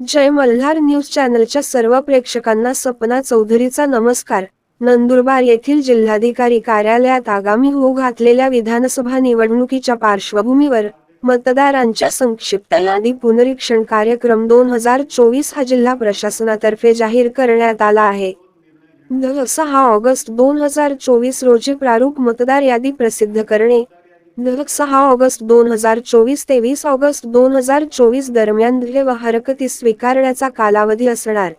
जय Malhar news चॅनलच्या सर्व प्रेक्षकांना सपना चौधरीचा नमस्कार. नंदुरबार येथील जिल्हाधिकारी कार्यालयात आगामी होऊ घातलेल्या विधानसभा निवडणुकीच्या पार्श्वभूमीवर मतदारांच्या संक्षिप्त यादी पुनरीक्षण कार्यक्रम दोन हजार चोवीस हा जिल्हा प्रशासनातर्फे जाहीर करण्यात आला आहे. सहा ऑगस्ट दोन हजार चोवीस रोजी प्रारूप मतदार यादी प्रसिद्ध करणे सहा ऑगस्ट दोन हजार चोवीस तेवीस ऑगस्ट दोन हजार चोवीस दरम्यान ध्येय व हरकती स्वीकारण्याचा कालावधी असणार.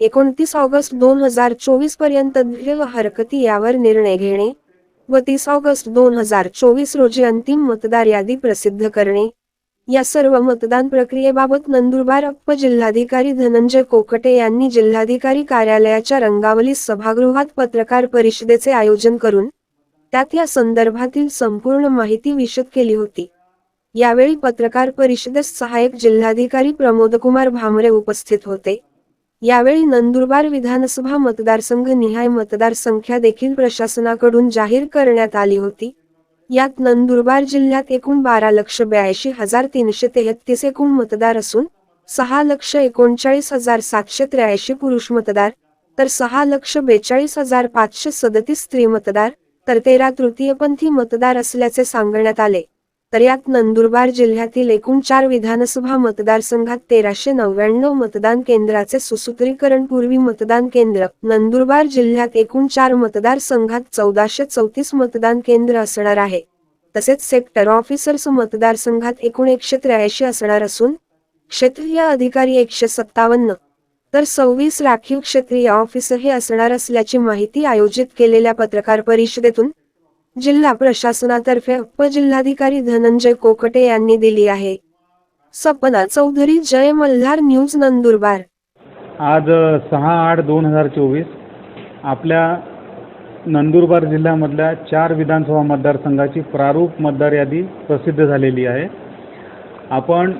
एकोणतीस ऑगस्ट दोन हजार चोवीसपर्यंत ध्येय व हरकती यावर निर्णय घेणे व तीस ऑगस्ट दोन हजार चोवीस रोजी अंतिम मतदार यादी प्रसिद्ध करणे. या सर्व मतदान प्रक्रियेबाबत नंदुरबार अप्प जिल्हाधिकारी धनंजय कोकटे यांनी जिल्हाधिकारी कार्यालयाच्या रंगावली सभागृहात पत्रकार परिषदेचे आयोजन करून त्यात या संदर्भातील संपूर्ण माहिती विशद केली होती. यावेळी पत्रकार परिषदेस सहाय्यक जिल्हाधिकारी प्रमोदकुमार भामरे उपस्थित होते. यावेळी नंदुरबार विधानसभा मतदारसंघ निहाय मतदारसंख्या देखील प्रशासनाकडून जाहीर करण्यात आली होती. यात नंदुरबार जिल्ह्यात एकूण बारा लक्ष ब्याऐंशी हजार तीनशे तेहतीस एकूण मतदार असून सहा लक्ष एकोणचाळीस हजार सातशे त्र्याऐंशी पुरुष मतदार तर सहा लक्ष बेचाळीस हजार पाचशे सदतीस स्त्री मतदार तर तेरा तृतीयपंथी मतदार असल्याचे सांगण्यात आले. तर यात नंदुरबार जिल्ह्यातील एकूण चार विधानसभा मतदारसंघात तेराशे नव्याण्णव मतदान केंद्राचे सुसूत्रीकरण पूर्वी मतदान केंद्र नंदुरबार जिल्ह्यात एकूण चार मतदारसंघात चौदाशे चौतीस मतदान केंद्र असणार आहे. तसेच सेक्टर ऑफिसर्स मतदारसंघात एकूण एकशे त्र्याऐंशी असणार असून क्षेत्रीय अधिकारी एकशे सत्तावन्न तर सव्वीस राखीव क्षेत्रीय ऑफिसर हे असणार असल्याची माहिती आयोजित केलेल्या पत्रकार परिषदेतून जिल्हा प्रशासनातर्फे उपजिल्हाधिकारी धनंजय कोकटे यांनी दिली आहे. सपना चौधरी जय मल्हार न्यूज नंदुरबार. आज सहा आठ दोन हजार चोवीस आपल्या नंदुरबार जिल्ह्यामधल्या चार विधानसभा मतदारसंघाची प्रारूप मतदार यादी प्रसिद्ध झालेली आहे. आपण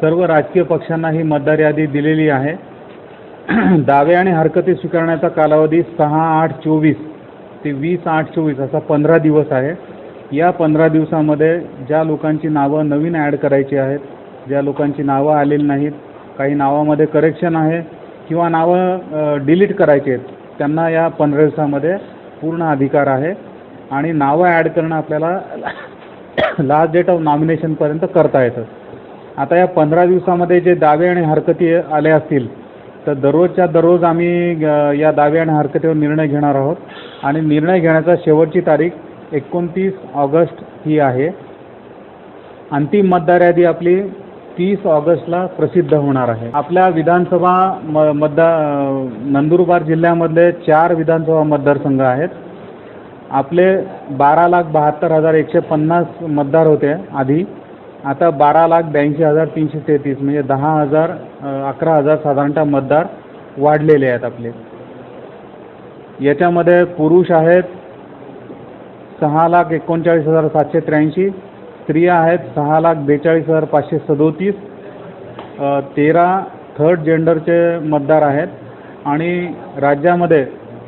सर्व राजकीय पक्षांना ही मतदार यादी दिलेली आहे. दावे आणि हरकती स्वीकारण्याचा कालावधी सहा आठ चोवीस ते वीस आठ चोवीस असा पंधरा दिवस आहे. या पंधरा दिवसामध्ये ज्या लोकांची नावं नवीन ॲड करायची आहेत ज्या लोकांची नावं आलेली नाहीत काही नावामध्ये करेक्शन आहे किंवा नावं डिलीट करायची आहेत त्यांना या पंधरा दिवसामध्ये पूर्ण अधिकार आहे आणि नावं ॲड करणं आपल्याला लास्ट डेट ऑफ नॉमिनेशनपर्यंत करता येतं. आता या पंधरा दिवसामध्ये जे दावे आणि हरकती आले असतील तर दररोजच्या दररोज आम्ही या दावे आणि हरकतीवर निर्णय घेणार आहोत. आणि निर्णय घेण्याचा शेवटची तारीख एकोणतीस ऑगस्ट ही आहे. अंतिम मतदार यादी आपली तीस ऑगस्टला प्रसिद्ध होणार आहे. आपल्या विधानसभा म मतदार नंदुरबार जिल्ह्यामधले चार विधानसभा मतदारसंघ आहेत. आपले बारा लाख बहात्तर हजार एकशे पन्नास मतदार होते आधी. आता बारा लाख ब्याऐंशी हजार तीनशे तेहतीस म्हणजे दहा हजार अकरा हजार साधारणतः मतदार वाढलेले आहेत आपले. याच्यामध्ये पुरुष आहेत सहा लाख एकोणचाळीस हजार सातशे त्र्याऐंशी स्त्रिया आहेत सहा लाख बेचाळीस हजार पाचशे सदोतीस तेरा थर्ड जेंडरचे मतदार आहेत आणि राज्यामध्ये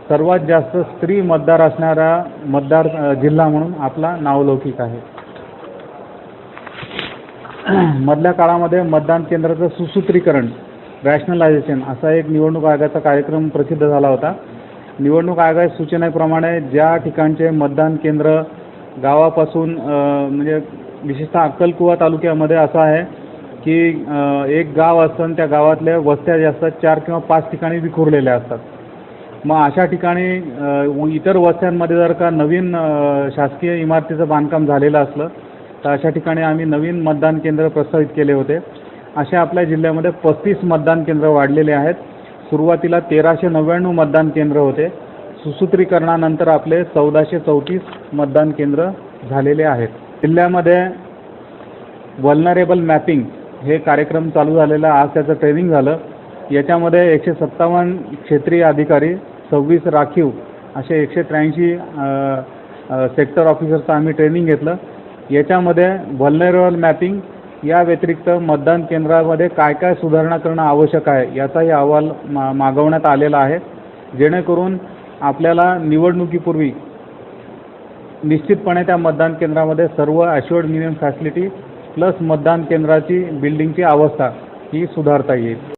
सर्वात जास्त स्त्री मतदार असणारा मतदार जिल्हा म्हणून आपला नावलौकिक आहे. मधल्या काळामध्ये मतदान केंद्राचं सुसूत्रीकरण रॅशनलायझेशन असा एक निवडणूक आयोगाचा कार्यक्रम प्रसिद्ध झाला होता. निवडणूक आयोगाच्या सूचनेप्रमाणे ज्या ठिकाणचे मतदान केंद्र गावापासून म्हणजे विशेषतः अक्कलकुवा तालुक्यामध्ये असं आहे की एक गाव असतं आणि त्या गावातल्या वस्त्या ज्या असतात चार किंवा पाच ठिकाणी विखुरलेल्या असतात. मग अशा ठिकाणी इतर वस्त्यांमध्ये जर का नवीन शासकीय इमारतीचं बांधकाम झालेलं असलं तर अशा ठिकाणी आम्ही नवीन मतदान केंद्र प्रस्तावित केले होते. अशा आपल्या जिल्ह्यामध्ये पस्तीस मतदान केंद्र वाढलेले आहेत. सुरुवातीला तेराशे नव्याण्णव मतदान केंद्र होते. सुसूत्रीकरणानंतर आपले चौदाशे चौतीस मतदान केंद्र झालेले आहेत. जिल्ह्यामध्ये वल्नरेबल मॅपिंग हे कार्यक्रम चालू झालेला आज त्याचं ट्रेनिंग झालं. याच्यामध्ये एकशे सत्तावन्न क्षेत्रीय अधिकारी सव्वीस राखीव असे एकशे त्र्याऐंशी सेक्टर ऑफिसरचं आम्ही ट्रेनिंग घेतलं. याच्यामध्ये व्हलनेरल मॅपिंग या व्यतिरिक्त मतदान केंद्रामध्ये काय काय सुधारणा करणं आवश्यक आहे याचाही अहवाल मा मागवण्यात आलेला आहे. जेणेकरून आपल्याला निवडणुकीपूर्वी निश्चितपणे त्या मतदान केंद्रामध्ये सर्व ॲश्युअर्ड मिनिमम फॅसिलिटी प्लस मतदान केंद्राची बिल्डिंगची अवस्था ही सुधारता येईल.